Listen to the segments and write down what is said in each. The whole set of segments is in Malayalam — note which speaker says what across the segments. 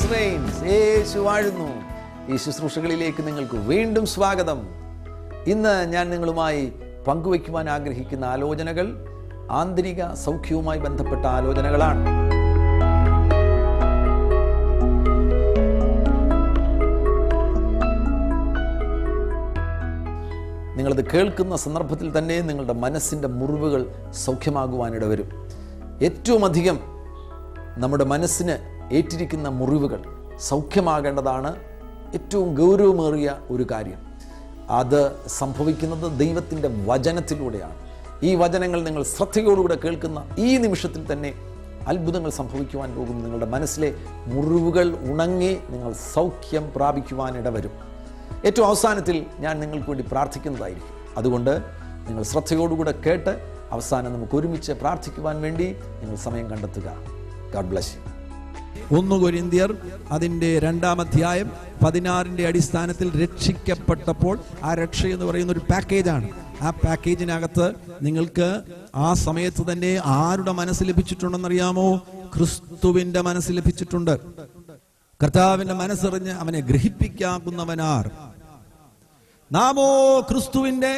Speaker 1: ജീസസ് വാഴുന്നു. ഈ ശുശ്രൂഷകളിലേക്ക് നിങ്ങൾക്ക് വീണ്ടും സ്വാഗതം. ഇന്ന് ഞാൻ നിങ്ങളുമായി പങ്കുവയ്ക്കുവാൻ ആഗ്രഹിക്കുന്ന ആലോചനകൾ ആന്തരിക സൗഖ്യവുമായി ബന്ധപ്പെട്ട ആലോചനകളാണ്. നിങ്ങളത് കേൾക്കുന്ന സന്ദർഭത്തിൽ തന്നെ നിങ്ങളുടെ മനസ്സിന്റെ മുറിവുകൾ സൗഖ്യമാകുവാനിട വരും ഏറ്റവും അധികം നമ്മുടെ മനസ്സിന് ഏറ്റിരിക്കുന്ന മുറിവുകൾ സൗഖ്യമാകേണ്ടതാണ് ഏറ്റവും ഗൗരവമേറിയ ഒരു കാര്യം. അത് സംഭവിക്കുന്നത് ദൈവത്തിന്റെ വചനത്തിലൂടെയാണ്. ഈ വചനങ്ങൾ നിങ്ങൾ ശ്രദ്ധയോടുകൂടെ കേൾക്കുന്ന ഈ നിമിഷത്തിൽ തന്നെ അത്ഭുതങ്ങൾ സംഭവിക്കുവാൻ പോകുന്നു. നിങ്ങളുടെ മനസ്സിലെ മുറിവുകൾ ഉണങ്ങി നിങ്ങൾ സൗഖ്യം പ്രാപിക്കുവാനിട വരും ഏറ്റവും അവസാനത്തിൽ ഞാൻ നിങ്ങൾക്ക് വേണ്ടി പ്രാർത്ഥിക്കുന്നതായിരിക്കും. അതുകൊണ്ട് നിങ്ങൾ ശ്രദ്ധയോടുകൂടെ കേട്ട് അവസാനം നമുക്ക് ഒരുമിച്ച് പ്രാർത്ഥിക്കുവാൻ വേണ്ടി നിങ്ങൾ സമയം കണ്ടെത്തുക. ഗാഡ് ബ്ലസ് യു
Speaker 2: ഒന്ന് കൊരിന്തിയർ അതിന്റെ രണ്ടാം അധ്യായം പതിനാറിന്റെ അടിസ്ഥാനത്തിൽ രക്ഷിക്കപ്പെട്ടപ്പോൾ ആ രക്ഷ എന്ന് പറയുന്ന ഒരു പാക്കേജാണ്. ആ പാക്കേജിനകത്ത് നിങ്ങൾക്ക് ആ സമയത്ത് തന്നെ ആരുടെ മനസ്സ് ലഭിച്ചിട്ടുണ്ടെന്നറിയാമോ? ക്രിസ്തുവിന്റെ മനസ്സ് ലഭിച്ചിട്ടുണ്ട്. കർത്താവിന്റെ മനസ്സറിഞ്ഞ് അവനെ ഗ്രഹിപ്പിക്കാകുന്നവനാർ നാമോ ക്രിസ്തുവിന്റെ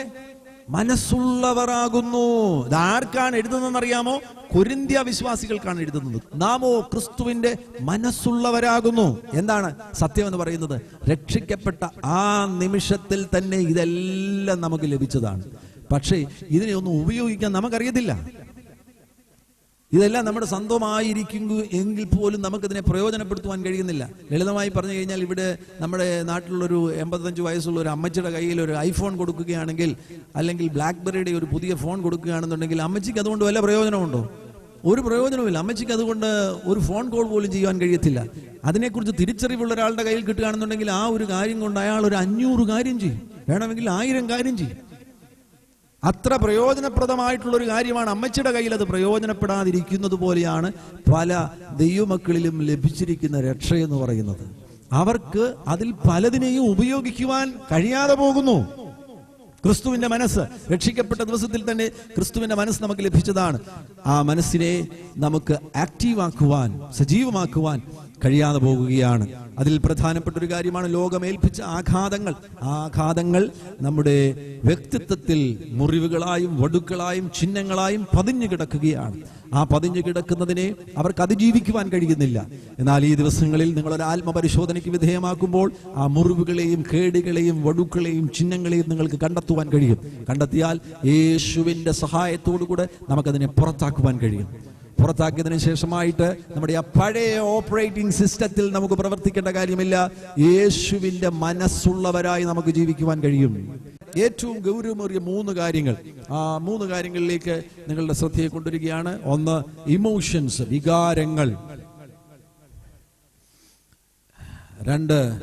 Speaker 2: മനസ്സുള്ളവരാകുന്നു. ഇതാർക്കാണ് എഴുതുന്നതെന്ന് അറിയാമോ കൊരിന്ത്യ വിശ്വാസികൾക്കാണ് എഴുതുന്നത്. നാമോ ക്രിസ്തുവിന്റെ മനസ്സുള്ളവരാകുന്നു. എന്താണ് സത്യം എന്ന് പറയുന്നത്? രക്ഷിക്കപ്പെട്ട ആ നിമിഷത്തിൽ തന്നെ ഇതെല്ലാം നമുക്ക് ലഭിച്ചതാണ്. പക്ഷേ ഇതിനെ ഒന്നും ഉപയോഗിക്കാൻ നമുക്കറിയത്തില്ല. ഇതെല്ലാം നമ്മുടെ സ്വന്തമായിരിക്കുന്നു എങ്കിൽ പോലും നമുക്കിതിനെ പ്രയോജനപ്പെടുത്തുവാൻ കഴിയുന്നില്ല. ലളിതമായി പറഞ്ഞു കഴിഞ്ഞാൽ ഇവിടെ നമ്മുടെ നാട്ടിലുള്ളൊരു എൺപത്തഞ്ച് വയസ്സുള്ള ഒരു അമ്മച്ചിയുടെ കയ്യിൽ ഒരു ഐഫോൺ കൊടുക്കുകയാണെങ്കിൽ അല്ലെങ്കിൽ ബ്ലാക്ക്ബെറിയുടെ ഒരു പുതിയ ഫോൺ കൊടുക്കുകയാണെന്നുണ്ടെങ്കിൽ അമ്മച്ചിക്ക് അതുകൊണ്ട് വല്ല പ്രയോജനമുണ്ടോ? ഒരു പ്രയോജനവുമില്ല. അമ്മച്ചിക്ക് അതുകൊണ്ട് ഒരു ഫോൺ കോൾ പോലും ചെയ്യാൻ കഴിയത്തില്ല. അതിനെക്കുറിച്ച് തിരിച്ചറിവുള്ള ഒരാളുടെ കയ്യിൽ കിട്ടുകയാണെന്നുണ്ടെങ്കിൽ ആ ഒരു കാര്യം കൊണ്ട് അയാൾ ഒരു അഞ്ഞൂറ് കാര്യം ചെയ്യും. വേണമെങ്കിൽ ആയിരം കാര്യം ചെയ്യും. അത്ര പ്രയോജനപ്രദമായിട്ടുള്ള ഒരു കാര്യമാണ് അമ്മച്ചിയുടെ കയ്യിൽ അത് പ്രയോജനപ്പെടാതിരിക്കുന്നത് പോലെയാണ് പല ദൈവമക്കളിലും ലഭിച്ചിരിക്കുന്ന രക്ഷയെന്ന് പറയുന്നത്. അവർക്ക് അതിൽ പലതിനെയും ഉപയോഗിക്കുവാൻ കഴിയാതെ പോകുന്നു. ക്രിസ്തുവിന്റെ മനസ്സ് രക്ഷിക്കപ്പെട്ട ദിവസത്തിൽ തന്നെ ക്രിസ്തുവിന്റെ മനസ്സ് നമുക്ക് ലഭിച്ചതാണ്. ആ മനസ്സിനെ നമുക്ക് ആക്റ്റീവാക്കുവാൻ സജീവമാക്കുവാൻ കഴിയാതെ പോകുകയാണ്. അതിൽ പ്രധാനപ്പെട്ട ഒരു കാര്യമാണ് ലോകമേൽപ്പിച്ച ആഘാതങ്ങൾ. ആഘാതങ്ങൾ നമ്മുടെ വ്യക്തിത്വത്തിൽ മുറിവുകളായും വടുക്കളായും ചിഹ്നങ്ങളായും പതിഞ്ഞു കിടക്കുകയാണ്. ആ പതിഞ്ഞു കിടക്കുന്നതിനെ അവർക്ക് അതിജീവിക്കുവാൻ കഴിയുന്നില്ല. എന്നാൽ ഈ ദിവസങ്ങളിൽ നിങ്ങൾ ഒരു ആത്മപരിശോധനയ്ക്ക് വിധേയമാക്കുമ്പോൾ ആ മുറിവുകളെയും കേടുകളെയും വടുക്കളെയും ചിഹ്നങ്ങളെയും നിങ്ങൾക്ക് കണ്ടെത്തുവാൻ കഴിയും. കണ്ടെത്തിയാൽ യേശുവിന്റെ സഹായത്തോടു കൂടെ നമുക്കതിനെ പുറത്താക്കുവാൻ കഴിയും. പുറത്താക്കിയതിനു ശേഷമായിട്ട് നമ്മുടെ ആ പഴയ ഓപ്പറേറ്റിംഗ് സിസ്റ്റത്തിൽ നമുക്ക് പ്രവർത്തിക്കേണ്ട കാര്യമില്ല. യേശുവിന്റെ മനസ്സുള്ളവരായി നമുക്ക് ജീവിക്കുവാൻ കഴിയും. ഏറ്റവും ഗൗരവമേറിയ മൂന്ന് കാര്യങ്ങൾ. ആ മൂന്ന് കാര്യങ്ങളിലേക്ക് നിങ്ങളുടെ ശ്രദ്ധയെ കൊണ്ടുവരികയാണ്. ഒന്ന് ഇമോഷൻസ് വികാരങ്ങൾ. രണ്ട്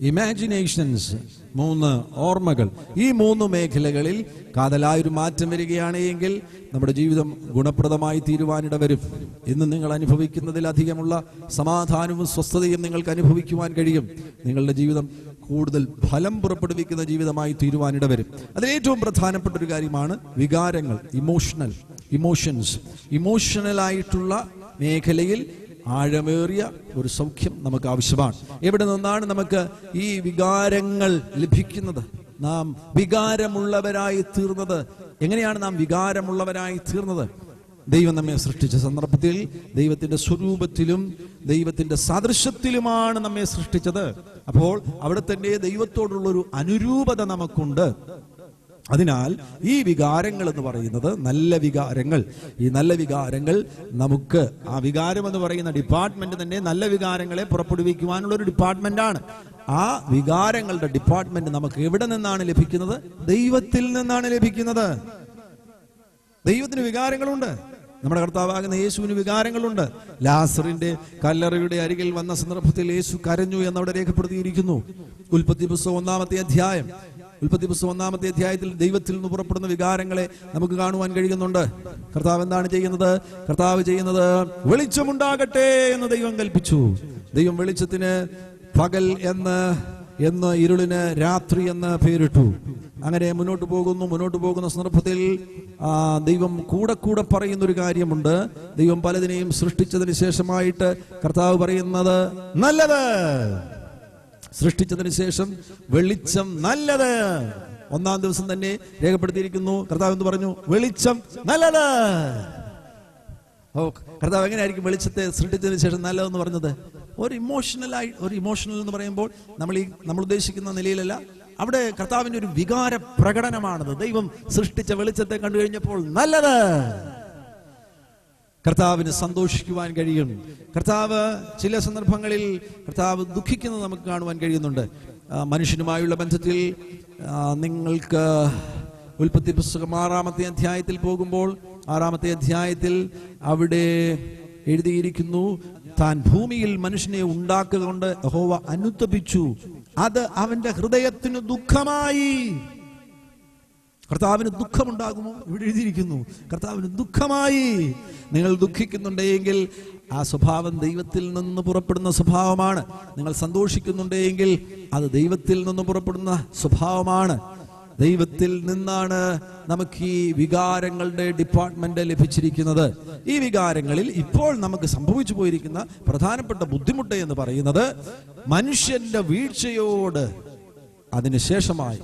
Speaker 2: ഇമാജിനേഷൻസ് മൂന്ന് ഓർമ്മകൾ. ഈ മൂന്ന് മേഖലകളിൽ കാതലായ ഒരു മാറ്റം വരികയാണ് എങ്കിൽ നമ്മുടെ ജീവിതം ഗുണപ്രദമായി തീരുവാനിട വരും. ഇന്ന് നിങ്ങൾ അനുഭവിക്കുന്നതിലധികമുള്ള സമാധാനവും സ്വസ്ഥതയും നിങ്ങൾക്ക് അനുഭവിക്കുവാൻ കഴിയും. നിങ്ങളുടെ ജീവിതം കൂടുതൽ ഫലം പുറപ്പെടുവിക്കുന്ന ജീവിതമായി തീരുവാനിട വരും. അതിലേറ്റവും പ്രധാനപ്പെട്ട ഒരു കാര്യമാണ് വികാരങ്ങൾ ഇമോഷണൽ ഇമോഷൻസ് ഇമോഷണൽ ആയിട്ടുള്ള മേഖലയിൽ ആഴമേറിയ ഒരു സൗഖ്യം നമുക്ക് ആവശ്യമാണ്. എവിടെ നിന്നാണ് നമുക്ക് ഈ വികാരങ്ങൾ ലഭിക്കുന്നത്? നാം വികാരമുള്ളവരായി തീർന്നത്. എങ്ങനെയാണ് നാം വികാരമുള്ളവരായി തീർന്നത്? ദൈവം നമ്മെ സൃഷ്ടിച്ച സന്ദർഭത്തിൽ ദൈവത്തിന്റെ സ്വരൂപത്തിലും ദൈവത്തിന്റെ സാദൃശ്യത്തിലുമാണ് നമ്മെ സൃഷ്ടിച്ചത്. അപ്പോൾ അവിടെ തന്നെ ദൈവത്തോടുള്ള ഒരു അനുരൂപത നമുക്കുണ്ട്. അതിനാൽ ഈ വികാരങ്ങൾ എന്ന് പറയുന്നത് നല്ല വികാരങ്ങൾ. ഈ നല്ല വികാരങ്ങൾ നമുക്ക് ആ വികാരം എന്ന് പറയുന്ന ഡിപ്പാർട്ട്മെന്റ് തന്നെ നല്ല വികാരങ്ങളെ പുറപ്പെടുവിക്കുവാനുള്ള ഒരു ഡിപ്പാർട്ട്മെന്റ് ആണ്. ആ വികാരങ്ങളുടെ ഡിപ്പാർട്ട്മെന്റ് നമുക്ക് എവിടെ നിന്നാണ് ലഭിക്കുന്നത്? ദൈവത്തിൽ നിന്നാണ് ലഭിക്കുന്നത്. ദൈവത്തിന് വികാരങ്ങളുണ്ട്. നമ്മുടെ കർത്താവാകുന്ന യേശുവിന് വികാരങ്ങളുണ്ട്. ലാസറിന്റെ കല്ലറയുടെ അരികിൽ വന്ന സന്ദർഭത്തിൽ യേശു കരഞ്ഞു എന്നവിടെ രേഖപ്പെടുത്തിയിരിക്കുന്നു. ഉൽപ്പത്തി പുസ്തകം ഒന്നാമത്തെ അധ്യായം. ഉൽപ്പത്തി പുസ്തകം ഒന്നാമത്തെ അധ്യായത്തിൽ ദൈവത്തിൽ നിന്ന് പുറപ്പെടുന്ന വികാരങ്ങളെ നമുക്ക് കാണുവാൻ കഴിയുന്നുണ്ട്. കർത്താവ് എന്താണ് ചെയ്യുന്നത്? കർത്താവ് ചെയ്യുന്നത് വെളിച്ചമുണ്ടാകട്ടെ എന്ന് ദൈവം കൽപ്പിച്ചു. ദൈവം വെളിച്ചത്തിന് പകൽ എന്ന് എന്ന് ഇരുളിന് രാത്രി എന്ന് പേരിട്ടു. അങ്ങനെ മുന്നോട്ട് പോകുന്നു മുന്നോട്ട് പോകുന്ന സന്ദർഭത്തിൽ ദൈവം കൂടെ കൂടെ പറയുന്ന ഒരു കാര്യമുണ്ട്. ദൈവം പലതിനെയും സൃഷ്ടിച്ചതിന് ശേഷമായിട്ട് കർത്താവ് പറയുന്നത് നല്ലത്. സൃഷ്ടിച്ചതിന് ശേഷം വെളിച്ചം നല്ലത്. ഒന്നാം ദിവസം തന്നെ രേഖപ്പെടുത്തിയിരിക്കുന്നു. കർത്താവ് എന്ന് പറഞ്ഞു? വെളിച്ചം നല്ലത്. ഓ കർത്താവ് എങ്ങനെയായിരിക്കും വെളിച്ചത്തെ സൃഷ്ടിച്ചതിന് ശേഷം നല്ലതെന്ന് പറഞ്ഞത്? ഒരു ഇമോഷണലായി ഒരു ഇമോഷണൽ എന്ന് പറയുമ്പോൾ നമ്മൾ ഈ നമ്മൾ ഉദ്ദേശിക്കുന്ന നിലയിലല്ല. അവിടെ കർത്താവിന്റെ ഒരു വികാര പ്രകടനമാണത് ദൈവം സൃഷ്ടിച്ച വെളിച്ചത്തെ കണ്ടു കഴിഞ്ഞപ്പോൾ നല്ലത്. കർത്താവിന് സന്തോഷിക്കുവാൻ കഴിയും. കർത്താവ് ചില സന്ദർഭങ്ങളിൽ കർത്താവ് ദുഃഖിക്കുന്നത് നമുക്ക് കാണുവാൻ കഴിയുന്നുണ്ട്. മനുഷ്യനുമായുള്ള ബന്ധത്തിൽ നിങ്ങൾക്ക് ഉൽപ്പത്തി പുസ്തകം ആറാമത്തെ അധ്യായത്തിൽ പോകുമ്പോൾ ആറാമത്തെ അധ്യായത്തിൽ അവിടെ എഴുതിയിരിക്കുന്നു താൻ ഭൂമിയിൽ മനുഷ്യനെ ഉണ്ടാക്കുക കൊണ്ട് അനുത്തപിച്ചു. അത് അവന്റെ ഹൃദയത്തിന് ദുഃഖമായി. കർത്താവിന് ദുഃഖമുണ്ടാകുമോ? ഇവിടെ എഴുതിയിരിക്കുന്നു. കർത്താവിന് ദുഃഖമായി. നിങ്ങൾ ദുഃഖിക്കുന്നുണ്ടെങ്കിൽ ആ സ്വഭാവം ദൈവത്തിൽ നിന്ന് പുറപ്പെടുന്ന സ്വഭാവമാണ്. നിങ്ങൾ സന്തോഷിക്കുന്നുണ്ടെങ്കിൽ അത് ദൈവത്തിൽ നിന്ന് പുറപ്പെടുന്ന സ്വഭാവമാണ്. ദൈവത്തിൽ നിന്നാണ് നമുക്ക് ഈ വികാരങ്ങളുടെ ഡിപ്പാർട്ട്മെന്റ് ലഭിച്ചിരിക്കുന്നത്. ഈ വികാരങ്ങളിൽ ഇപ്പോൾ നമുക്ക് സംഭവിച്ചു പോയിരിക്കുന്ന പ്രധാനപ്പെട്ട ബുദ്ധിമുട്ട് എന്ന് പറയുന്നത് മനുഷ്യന്റെ വീഴ്ചയോട് അതിനുശേഷമായി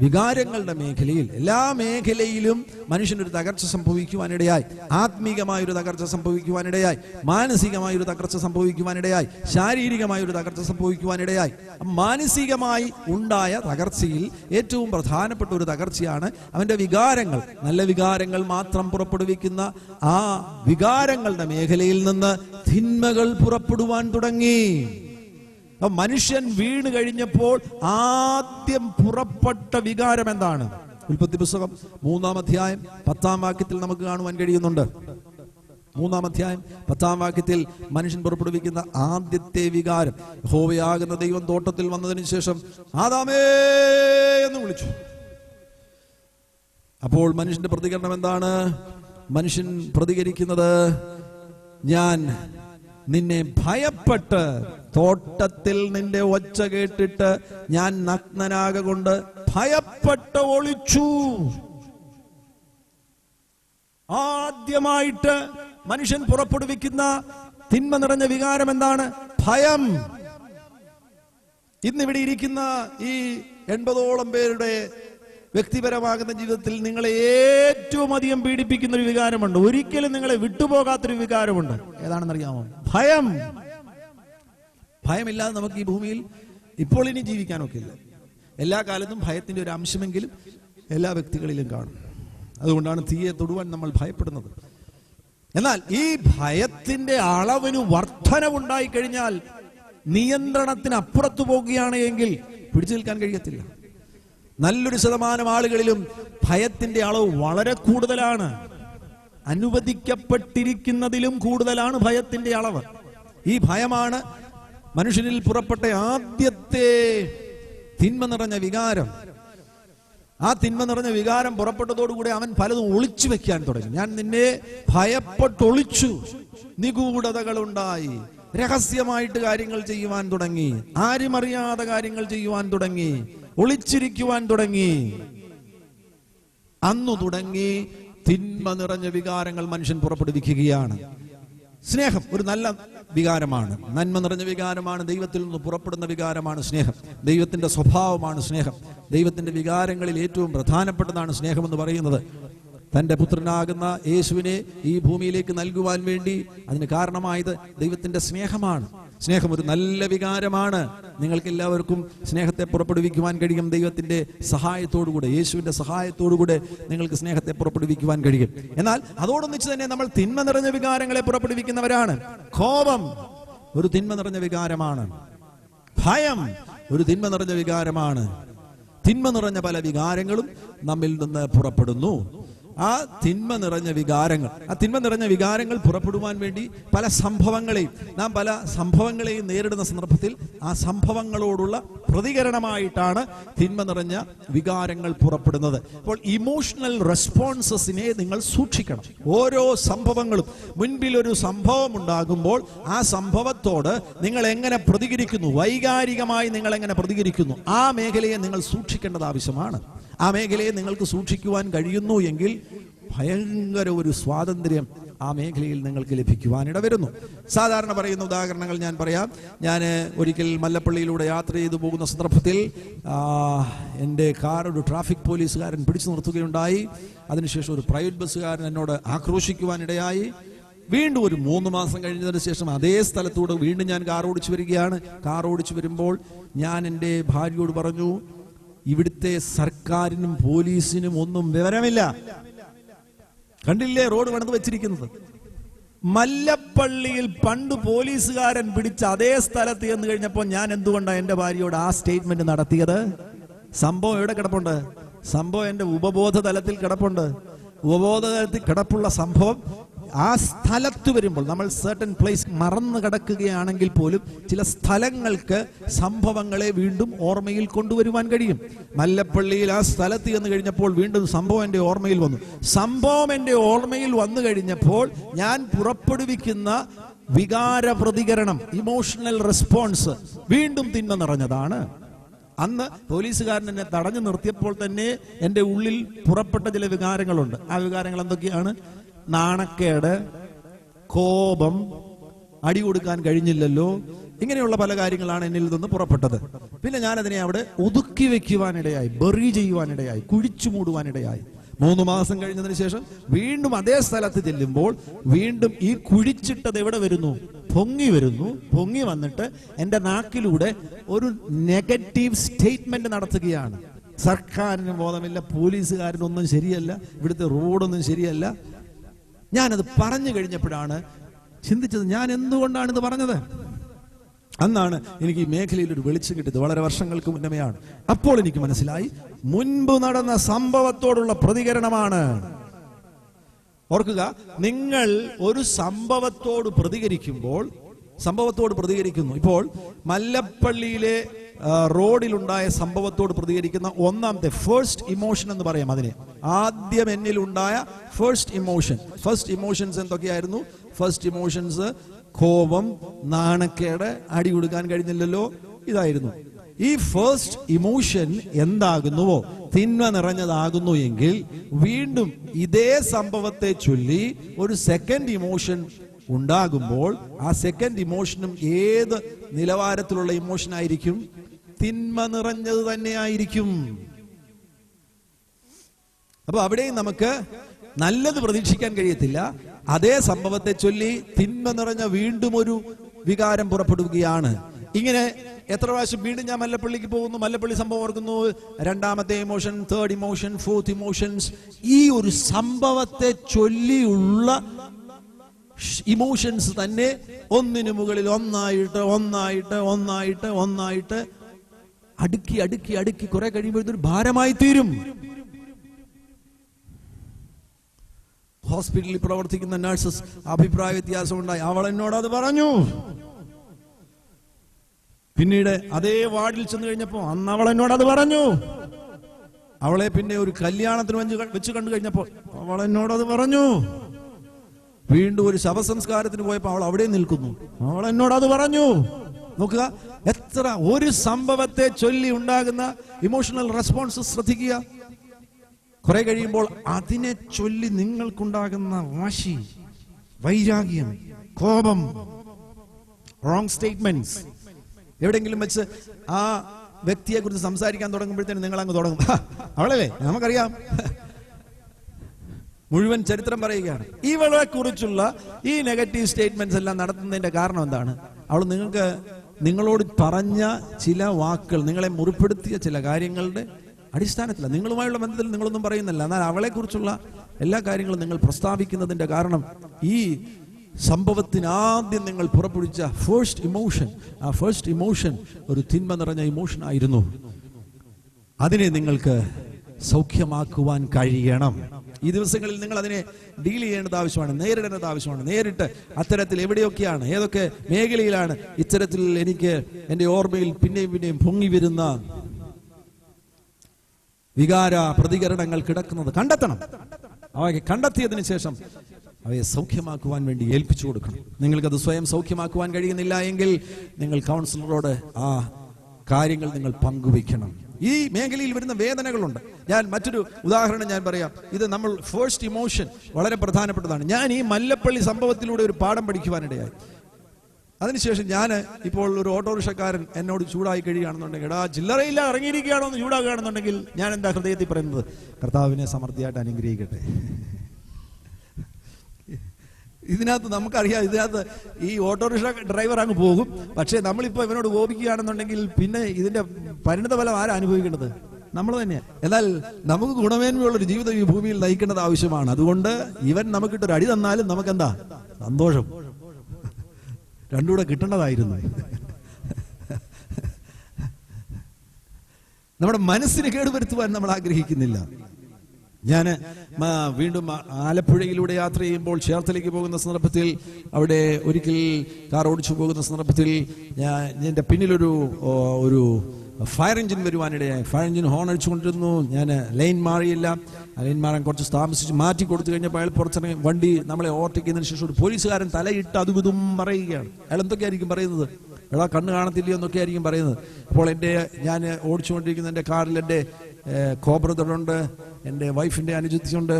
Speaker 2: വികാരങ്ങളുടെ മേഖലയിൽ എല്ലാ മേഖലയിലും മനുഷ്യനൊരു തകർച്ച സംഭവിക്കുവാനിടയായി. ആത്മീകമായൊരു തകർച്ച സംഭവിക്കുവാനിടയായി. മാനസികമായൊരു തകർച്ച സംഭവിക്കുവാനിടയായി. ശാരീരികമായൊരു തകർച്ച സംഭവിക്കുവാനിടയായി. മാനസികമായി ഉണ്ടായ തകർച്ചയിൽ ഏറ്റവും പ്രധാനപ്പെട്ട ഒരു തകർച്ചയാണ് അവന്റെ വികാരങ്ങൾ. നല്ല വികാരങ്ങൾ മാത്രം പുറപ്പെടുവിക്കുന്ന ആ വികാരങ്ങളുടെ മേഖലയിൽ നിന്ന് തിന്മകൾ പുറപ്പെടുവാൻ തുടങ്ങി. മനുഷ്യൻ വീണ് കഴിഞ്ഞപ്പോൾ ആദ്യം പുറപ്പെട്ട വികാരം എന്താണ്? ഉൽപ്പത്തി പുസ്തകം മൂന്നാം അധ്യായം പത്താം വാക്യത്തിൽ നമുക്ക് കാണുവാൻ കഴിയുന്നുണ്ട്. മൂന്നാം അധ്യായം പത്താം വാക്യത്തിൽ മനുഷ്യൻ പുറപ്പെടുവിക്കുന്ന ആദ്യത്തെ വികാരം. ഹോവയാകുന്ന ദൈവം തോട്ടത്തിൽ വന്നതിന് ശേഷം ആദാമേ എന്ന് വിളിച്ചു. അപ്പോൾ മനുഷ്യന്റെ പ്രതികരണം എന്താണ്? മനുഷ്യൻ പ്രതികരിക്കുന്നത് ഞാൻ നിന്നെ ഭയപ്പെട്ട് തോട്ടത്തിൽ നിന്റെ ഒച്ച കേട്ടിട്ട് ഞാൻ നഗ്നനാകൊണ്ട് ഭയപ്പെട്ട് ഒളിച്ചു. ആദ്യമായിട്ട് മനുഷ്യൻ പുറപ്പെടുവിക്കുന്ന തിന്മ നിറഞ്ഞ വികാരം എന്താണ്? ഭയം. ഇന്നിവിടെ ഇരിക്കുന്ന ഈ എൺപതോളം പേരുടെ വ്യക്തിപരമാകുന്ന ജീവിതത്തിൽ നിങ്ങളെ ഏറ്റവും അധികം പീഡിപ്പിക്കുന്ന ഒരു വികാരമുണ്ട്. ഒരിക്കലും നിങ്ങളെ വിട്ടുപോകാത്തൊരു വികാരമുണ്ട്. ഏതാണെന്നറിയാമോ? ഭയം. ഭയമില്ലാതെ നമുക്ക് ഈ ഭൂമിയിൽ ഇപ്പോൾ ഇനി ജീവിക്കാനൊക്കെ ഇല്ല. എല്ലാ കാലത്തും ഭയത്തിന്റെ ഒരു അംശമെങ്കിലും എല്ലാ വ്യക്തികളിലും കാണും. അതുകൊണ്ടാണ് തീയെ തൊടുവാൻ നമ്മൾ ഭയപ്പെടുന്നത്. എന്നാൽ ഈ ഭയത്തിന്റെ അളവിന് വർധനവുണ്ടായി കഴിഞ്ഞാൽ നിയന്ത്രണത്തിന് അപ്പുറത്തു പോകുകയാണ് എങ്കിൽ പിടിച്ചു നിൽക്കാൻ കഴിയത്തില്ല. നല്ലൊരു ശതമാനം ആളുകളിലും ഭയത്തിന്റെ അളവ് വളരെ കൂടുതലാണ്. അനുവദിക്കപ്പെട്ടിരിക്കുന്നതിലും കൂടുതലാണ് ഭയത്തിന്റെ അളവ്. ഈ ഭയമാണ് മനുഷ്യനിൽ പുറപ്പെട്ട ആദ്യത്തെ തിന്മ നിറഞ്ഞ വികാരം. ആ തിന്മ നിറഞ്ഞ വികാരം പുറപ്പെട്ടതോടുകൂടി അവൻ പലതും ഒളിച്ചു വെക്കാൻ തുടങ്ങി. ഞാൻ നിന്നെ ഭയപ്പെട്ടൊളിച്ചു. നിഗൂഢതകൾ ഉണ്ടായി രഹസ്യമായിട്ട് കാര്യങ്ങൾ ചെയ്യുവാൻ തുടങ്ങി. ആരും അറിയാതെ കാര്യങ്ങൾ ചെയ്യുവാൻ തുടങ്ങി. ഒളിച്ചിരിക്കുവാൻ തുടങ്ങി. അന്നു തുടങ്ങി തിന്മ നിറഞ്ഞ വികാരങ്ങൾ മനുഷ്യൻ പുറപ്പെടുവിക്കുകയാണ്. സ്നേഹം ഒരു നല്ല വികാരമാണ്. നന്മ നിറഞ്ഞ വികാരമാണ്. ദൈവത്തിൽ നിന്ന് പുറപ്പെടുന്ന വികാരമാണ് സ്നേഹം. ദൈവത്തിന്റെ സ്വഭാവമാണ് സ്നേഹം. ദൈവത്തിന്റെ വികാരങ്ങളിൽ ഏറ്റവും പ്രധാനപ്പെട്ടതാണ് സ്നേഹമെന്ന് പറയുന്നത്. തന്റെ പുത്രനാകുന്ന യേശുവിനെ ഈ ഭൂമിയിലേക്ക് നൽകുവാൻ വേണ്ടി അതിന് കാരണമായത് ദൈവത്തിന്റെ സ്നേഹമാണ്. സ്നേഹം ഒരു നല്ല വികാരമാണ്. നിങ്ങൾക്ക് എല്ലാവർക്കും സ്നേഹത്തെ പുറപ്പെടുവിക്കുവാൻ കഴിയും. ദൈവത്തിന്റെ സഹായത്തോടുകൂടെ യേശുവിന്റെ സഹായത്തോടുകൂടെ നിങ്ങൾക്ക് സ്നേഹത്തെ പുറപ്പെടുവിക്കുവാൻ കഴിയും. എന്നാൽ അതോടൊന്നിച്ച് തന്നെ നമ്മൾ തിന്മ നിറഞ്ഞ വികാരങ്ങളെ പുറപ്പെടുവിക്കുന്നവരാണ്. കോപം ഒരു തിന്മ നിറഞ്ഞ വികാരമാണ്. ഭയം ഒരു തിന്മ നിറഞ്ഞ വികാരമാണ്. തിന്മ നിറഞ്ഞ പല വികാരങ്ങളും നമ്മിൽ നിന്ന് പുറപ്പെടുന്നു. ആ തിന്മ നിറഞ്ഞ വികാരങ്ങൾ ആ തിന്മ നിറഞ്ഞ വികാരങ്ങൾ പുറപ്പെടുവാൻ വേണ്ടി പല സംഭവങ്ങളെയും നാം പല സംഭവങ്ങളെയും നേരിടുന്ന സന്ദർഭത്തിൽ ആ സംഭവങ്ങളോടുള്ള പ്രതികരണമായിട്ടാണ് തിന്മ നിറഞ്ഞ വികാരങ്ങൾ പുറപ്പെടുന്നത്. അപ്പോൾ ഇമോഷണൽ റെസ്പോൺസസിനെ നിങ്ങൾ സൂക്ഷിക്കണം. ഓരോ സംഭവങ്ങളും മുൻപിൽ ഒരു സംഭവം ഉണ്ടാകുമ്പോൾ ആ സംഭവത്തോട് നിങ്ങൾ എങ്ങനെ പ്രതികരിക്കുന്നു? വൈകാരികമായി നിങ്ങൾ എങ്ങനെ പ്രതികരിക്കുന്നു? ആ മേഖലയെ നിങ്ങൾ സൂക്ഷിക്കേണ്ടത് ആവശ്യമാണ്. ആ മേഖലയെ നിങ്ങൾക്ക് സൂക്ഷിക്കുവാൻ കഴിയുന്നു എങ്കിൽ ഭയങ്കര ഒരു സ്വാതന്ത്ര്യം ആ മേഖലയിൽ നിങ്ങൾക്ക് ലഭിക്കുവാൻ ഇടവരുന്നു. സാധാരണ പറയുന്ന ഉദാഹരണങ്ങൾ ഞാൻ പറയാം. ഞാൻ ഒരിക്കൽ മല്ലപ്പള്ളിയിലൂടെ യാത്ര ചെയ്തു പോകുന്ന സന്ദർഭത്തിൽ എന്റെ കാർ ഒരു ട്രാഫിക് പോലീസുകാരൻ പിടിച്ചു നിർത്തുകയുണ്ടായി. അതിനുശേഷം ഒരു പ്രൈവറ്റ് ബസ്സുകാരൻ എന്നോട് ആക്രോശിക്കുവാനിടയായി. വീണ്ടും ഒരു മൂന്ന് മാസം കഴിഞ്ഞതിന് ശേഷം അതേ സ്ഥലത്തൂടെ വീണ്ടും ഞാൻ കാർ ഓടിച്ചു വരികയാണ്. കാർ ഓടിച്ചു വരുമ്പോൾ ഞാൻ എന്റെ ഭാര്യയോട് പറഞ്ഞു ഇവിടുത്തെ സർക്കാരിനും പോലീസിനും ഒന്നും വിവരമില്ല. കണ്ടില്ലേ റോഡ് പണിത് വെച്ചിരിക്കുന്നത്? മല്ലപ്പള്ളിയിൽ പണ്ട് പോലീസുകാരൻ പിടിച്ച അതേ സ്ഥലത്ത് എന്ന് കഴിഞ്ഞപ്പോൾ ഞാൻ എന്തുകൊണ്ടാണ് എന്റെ ഭാര്യയോട് ആ സ്റ്റേറ്റ്മെന്റ് നടത്തിയത്? സംഭവം എവിടെ കിടപ്പുണ്ട്? സംഭവം എന്റെ ഉപബോധ തലത്തിൽ കിടപ്പുണ്ട്. ഉപബോധ തലത്തിൽ കിടപ്പുള്ള സംഭവം ആ സ്ഥലത്ത് വരുമ്പോൾ നമ്മൾ സർട്ടൻ പ്ലേസ് മറന്നു കിടക്കുകയാണെങ്കിൽ പോലും ചില സ്ഥലങ്ങൾക്ക് സംഭവങ്ങളെ വീണ്ടും ഓർമ്മയിൽ കൊണ്ടുവരുവാൻ കഴിയും. മല്ലപ്പള്ളിയിൽ ആ സ്ഥലത്ത് ചെന്ന് കഴിഞ്ഞപ്പോൾ വീണ്ടും സംഭവം എന്റെ ഓർമ്മയിൽ വന്നു. സംഭവം എന്റെ ഓർമ്മയിൽ വന്നു കഴിഞ്ഞപ്പോൾ ഞാൻ പുറപ്പെടുവിക്കുന്ന വികാര പ്രതികരണം ഇമോഷണൽ റെസ്പോൺസ് വീണ്ടും തിന്മ നിറഞ്ഞതാണ്. അന്ന് പോലീസുകാരൻ എന്നെ തടഞ്ഞു നിർത്തിയപ്പോൾ തന്നെ എന്റെ ഉള്ളിൽ പുറപ്പെട്ട ചില വികാരങ്ങളുണ്ട്. ആ വികാരങ്ങൾ എന്തൊക്കെയാണ്? നാണക്കേട് കോപം അടി കൊടുക്കാൻ കഴിഞ്ഞില്ലല്ലോ. ഇങ്ങനെയുള്ള പല കാര്യങ്ങളാണ് എന്നിൽ നിന്ന് പുറപ്പെട്ടത്. പിന്നെ ഞാൻ അതിനെ അവിടെ ഒതുക്കി വെക്കുവാനിടയായി ബെറി ചെയ്യുവാനിടയായി കുഴിച്ചു മൂടുവാനിടയായി. മൂന്ന് മാസം കഴിഞ്ഞതിന് ശേഷം വീണ്ടും അതേ സ്ഥലത്ത് ചെല്ലുമ്പോൾ വീണ്ടും ഈ കുഴിച്ചിട്ടത് എവിടെ വരുന്നു? പൊങ്ങി വരുന്നു. പൊങ്ങി വന്നിട്ട് എന്റെ നാക്കിലൂടെ ഒരു നെഗറ്റീവ് സ്റ്റേറ്റ്മെന്റ് നടത്തുകയാണ്. സർക്കാരിന് ബോധമില്ല പോലീസുകാരനൊന്നും ശരിയല്ല ഇവിടുത്തെ റോഡൊന്നും ശരിയല്ല. ഞാനത് പറഞ്ഞു കഴിഞ്ഞപ്പോഴാണ് ചിന്തിച്ചത് ഞാൻ എന്തുകൊണ്ടാണ് ഇത് പറഞ്ഞത്? അന്നാണ് എനിക്ക് ഈ മേഖലയിൽ ഒരു വെളിച്ചം കിട്ടിയത്. വളരെ വർഷങ്ങൾക്ക് മുന്നമയാണ്. അപ്പോൾ എനിക്ക് മനസ്സിലായി മുൻപ് നടന്ന സംഭവത്തോടുള്ള പ്രതികരണമാണ്. ഓർക്കുക നിങ്ങൾ ഒരു സംഭവത്തോട് പ്രതികരിക്കുമ്പോൾ സംഭവത്തോട് പ്രതികരിക്കുന്നു. ഇപ്പോൾ മല്ലപ്പള്ളിയിലെ റോഡിലുണ്ടായ സംഭവത്തോട് പ്രതികരിക്കുന്ന ഒന്നാമത്തെ ഫേസ്റ്റ് ഇമോഷൻ എന്ന് പറയാം അതിനെ. ആദ്യം എന്നിൽ ഉണ്ടായ ഫസ്റ്റ് ഇമോഷൻ ഫസ്റ്റ് ഇമോഷൻസ് എന്തൊക്കെയായിരുന്നു? ഫസ്റ്റ് ഇമോഷൻസ് കോപം നാണക്കേട് അടി കൊടുക്കാൻ കഴിഞ്ഞില്ലല്ലോ. ഇതായിരുന്നു. ഈ ഫസ്റ്റ് ഇമോഷൻ എന്താകുന്നുവോ? തിന്മ നിറഞ്ഞതാകുന്നു എങ്കിൽ വീണ്ടും ഇതേ സംഭവത്തെ ചൊല്ലി ഒരു സെക്കൻഡ് ഇമോഷൻ ഉണ്ടാകുമ്പോൾ ആ സെക്കൻഡ് ഇമോഷനും ഏത് നിലവാരത്തിലുള്ള ഇമോഷൻ ആയിരിക്കും? തിന്മ നിറഞ്ഞത് തന്നെയായിരിക്കും. അപ്പൊ അവിടെയും നമുക്ക് നല്ലത് പ്രതീക്ഷിക്കാൻ കഴിയത്തില്ല. അതേ സംഭവത്തെ ചൊല്ലി തിന്മ നിറഞ്ഞ വീണ്ടും ഒരു വികാരം പുറപ്പെടുകയാണ്. ഇങ്ങനെ എത്ര പ്രാവശ്യം വീണ്ടും ഞാൻ മല്ലപ്പള്ളിക്ക് പോകുന്നു മല്ലപ്പള്ളി സംഭവം ഓർക്കുന്നു. രണ്ടാമത്തെ emotion third emotion fourth emotions ഈ ഒരു സംഭവത്തെ ചൊല്ലിയുള്ള ഇമോഷൻസ് തന്നെ ഒന്നിനു മുകളിൽ ഒന്നായിട്ട് ഒന്നായിട്ട് ഒന്നായിട്ട് ഒന്നായിട്ട് അടുക്കി അടുക്കി അടുക്കി കുറെ കഴിയുമ്പോൾ ഇതൊരു ഭാരമായി തീരും ഹോസ്പിറ്റലിൽ പ്രവർത്തിക്കുന്ന നഴ്സസ് അഭിപ്രായ വ്യത്യാസം ഉണ്ടായി അവൾ എന്നോട് അത് പറഞ്ഞു. പിന്നീട് അതേ വാർഡിൽ ചെന്ന് കഴിഞ്ഞപ്പോ അന്ന് അവൾ എന്നോട് അത് പറഞ്ഞു. അവളെ പിന്നെ ഒരു കല്യാണത്തിന് വെച്ച് കണ്ടു കഴിഞ്ഞപ്പോൾ അവൾ എന്നോട് അത് പറഞ്ഞു. വീണ്ടും ഒരു ശവസംസ്കാരത്തിന് പോയപ്പോൾ അവൾ അവിടെ നിൽക്കുന്നു. അവൾ എന്നോട് അത് പറഞ്ഞു. നോക്കുക. എത്ര ഒരു സംഭവത്തെ ചൊല്ലി ഉണ്ടാകുന്ന ഇമോഷണൽ റെസ്പോൺസ് ശ്രദ്ധിക്കുക. കുറെ കഴിയുമ്പോൾ അതിനെ ചൊല്ലി നിങ്ങൾക്കുണ്ടാകുന്ന വാശി വൈരാഗ്യം കോപം റോങ് സ്റ്റേറ്റ്മെന്റ്സ് എവിടെങ്കിലും വെച്ച് ആ വ്യക്തിയെ കുറിച്ച് സംസാരിക്കാൻ തുടങ്ങുമ്പോഴത്തേനും നിങ്ങൾ അങ്ങ് തുടങ്ങും. "ഹാ, അവളല്ലേ? നമുക്കറിയാം. മുഴുവൻ ചരിത്രം പറയുകയാണ്. ഇവളെ കുറിച്ചുള്ള ഈ നെഗറ്റീവ് സ്റ്റേറ്റ്മെന്റ്സ് എല്ലാം നടത്തുന്നതിന്റെ കാരണം എന്താണ്? അവൾ നിങ്ങൾക്ക് നിങ്ങളോട് പറഞ്ഞ ചില വാക്കുകൾ നിങ്ങളെ മുറിപ്പെടുത്തിയ ചില കാര്യങ്ങളുടെ അടിസ്ഥാനത്തില. നിങ്ങളുമായുള്ള ബന്ധത്തിൽ നിങ്ങളൊന്നും പറയുന്നില്ല. എന്നാൽ അവളെ കുറിച്ചുള്ള എല്ലാ കാര്യങ്ങളും നിങ്ങൾ പ്രസ്താവിക്കുന്നതിന്റെ കാരണം ഈ സംഭവത്തിന് ആദ്യം നിങ്ങൾ പുറപ്പെടുവിച്ച ഫേസ്റ്റ് ഇമോഷൻ ആ ഫേസ്റ്റ് ഇമോഷൻ ഒരു തിന്മ നിറഞ്ഞ ഇമോഷൻ ആയിരുന്നു. അതിനെ നിങ്ങൾക്ക് സൗഖ്യമാക്കുവാൻ കഴിയണം. ഈ ദിവസങ്ങളിൽ നിങ്ങൾ അതിനെ ഡീൽ ചെയ്യേണ്ടത് ആവശ്യമാണ് നേരിടേണ്ടത് ആവശ്യമാണ്. നേരിട്ട് അത്തരത്തിൽ എവിടെയൊക്കെയാണ് ഏതൊക്കെ മേഖലയിലാണ് ഇത്തരത്തിൽ എനിക്ക് എന്റെ ഓർമ്മയിൽ പിന്നെയും പിന്നെയും പൊങ്ങി വരുന്ന വികാര പ്രതികരണങ്ങൾ കിടക്കുന്നത് കണ്ടെത്തണം. അവയെ കണ്ടെത്തിയതിനു ശേഷം അവയെ സൗഖ്യമാക്കുവാൻ വേണ്ടി ഏൽപ്പിച്ചു കൊടുക്കണം. നിങ്ങൾക്കത് സ്വയം സൗഖ്യമാക്കുവാൻ കഴിയുന്നില്ല എങ്കിൽ നിങ്ങൾ കൗൺസിലറോട് ആ കാര്യങ്ങൾ നിങ്ങൾ പങ്കുവയ്ക്കണം. ഈ മേഖലയിൽ വരുന്ന വേദനകളുണ്ട്. ഞാൻ മറ്റൊരു ഉദാഹരണം ഞാൻ പറയാം. ഇത് നമ്മൾ ഫേസ്റ്റ് ഇമോഷൻ വളരെ പ്രധാനപ്പെട്ടതാണ്. ഞാൻ ഈ മല്ലപ്പള്ളി സംഭവത്തിലൂടെ ഒരു പാഠം പഠിക്കുവാനിടയായി. അതിനുശേഷം ഞാൻ ഇപ്പോൾ ഒരു ഓട്ടോറിക്ഷക്കാരൻ എന്നോട് ചൂടായി കഴിയുകയാണെന്നുണ്ടെങ്കിൽ എടാ ചില്ലറയില്ല ഇറങ്ങിയിരിക്കുകയാണോ എന്ന് ചൂടാകുകയാണെന്നുണ്ടെങ്കിൽ ഞാൻ എന്താ ഹൃദയത്തിൽ പറയുന്നത്? കർത്താവിനെ സമൃദ്ധിയായിട്ട് അനുഗ്രഹിക്കട്ടെ. ഇതിനകത്ത് നമുക്കറിയാം ഇതിനകത്ത് ഈ ഓട്ടോറിക്ഷ ഡ്രൈവർ അങ്ങ് പോകും. പക്ഷേ നമ്മളിപ്പോൾ ഇവനോട് കോപിക്കുകയാണെന്നുണ്ടെങ്കിൽ പിന്നെ ഇതിന്റെ പരിണിത ഫലം ആരാ അനുഭവിക്കേണ്ടത്? നമ്മൾ തന്നെയാണ് എന്നാൽ നമുക്ക് ഗുണമേന്മയുള്ള ഒരു ജീവിതം ഈ ഭൂമിയിൽ നയിക്കേണ്ടത് ആവശ്യമാണ്. അതുകൊണ്ട് ഇവൻ നമുക്കിട്ടൊരു അടി തന്നാലും നമുക്കെന്താ? സന്തോഷം. രണ്ടുകൂടെ കിട്ടേണ്ടതായിരുന്നു. നമ്മുടെ മനസ്സിന് കേടുവരുത്തുവാൻ നമ്മൾ ആഗ്രഹിക്കുന്നില്ല. ഞാൻ വീണ്ടും ആലപ്പുഴയിലൂടെ യാത്ര ചെയ്യുമ്പോൾ ചേർത്തലേക്ക് പോകുന്ന സന്ദർഭത്തിൽ അവിടെ ഒരിക്കൽ കാർ ഓടിച്ചു പോകുന്ന സന്ദർഭത്തിൽ ഞാൻ എന്റെ പിന്നിലൊരു ഒരു ഫയർ എഞ്ചിൻ വരുവാനിടയായി. ഫയർ എഞ്ചിൻ ഹോൺ അടിച്ചുകൊണ്ടിരുന്നു. ഞാൻ ലൈൻ മാറിയില്ല. ലൈൻ മാറാൻ കുറച്ച് താമസിച്ച് മാറ്റി കൊടുത്തു കഴിഞ്ഞപ്പോൾ അയാൾ പുറത്തിറങ്ങി വണ്ടി നമ്മളെ ഓവർടേക്ക് ശേഷം ഒരു പോലീസുകാരൻ തലയിട്ട് അതും ഇതും പറയുകയാണ്. അയാൾ എന്തൊക്കെയായിരിക്കും പറയുന്നത്? എടാ കണ്ണ് കാണത്തില്ല എന്നൊക്കെ ആയിരിക്കും പറയുന്നത്. അപ്പോൾ എന്റെ ഞാൻ ഓടിച്ചുകൊണ്ടിരിക്കുന്ന എന്റെ കാറിൽ എന്റെ കോബ്രതറുണ്ട് എന്റെ വൈഫിന്റെ അനുജത്തിയുണ്ട്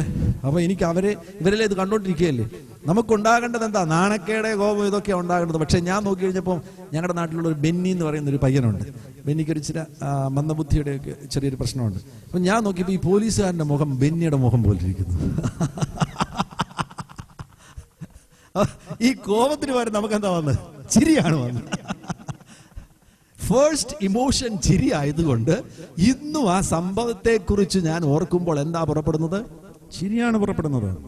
Speaker 2: അപ്പോൾ എനിക്ക് അവരെ ഇവരെല്ലാം ഇത് കണ്ടുകൊണ്ടിരിക്കുകയല്ലേ നമുക്കുണ്ടാകേണ്ടത് എന്താ നാണക്കേടെ കോപം ഇതൊക്കെയാണ് ഉണ്ടാകേണ്ടത്. പക്ഷേ ഞാൻ നോക്കി കഴിഞ്ഞപ്പോൾ ഞങ്ങളുടെ നാട്ടിലുള്ള ഒരു ബെന്നി എന്ന് പറയുന്ന ഒരു പയ്യനുണ്ട്. ബെന്നിക്ക് ഒരു ചില ആ, മന്ദബുദ്ധിയുടെ ഒക്കെ ചെറിയൊരു പ്രശ്നമുണ്ട്. അപ്പം ഞാൻ നോക്കിയപ്പോൾ ഈ പോലീസുകാരന്റെ മുഖം ബെന്നിയുടെ മുഖം പോലെ ഇരിക്കുന്നു ഈ കോപത്തിന് പകരം നമുക്ക് എന്താ വന്നത്? ചിരിയാണ് വന്നത്. ഫേസ്റ്റ് ഇമോഷൻ ചിരി ആയതുകൊണ്ട് ഇന്നും ആ സംഭവത്തെ കുറിച്ച് ഞാൻ ഓർക്കുമ്പോൾ എന്താ പുറപ്പെടുന്നത്? ചിരിയാണ് പുറപ്പെടുന്നത്.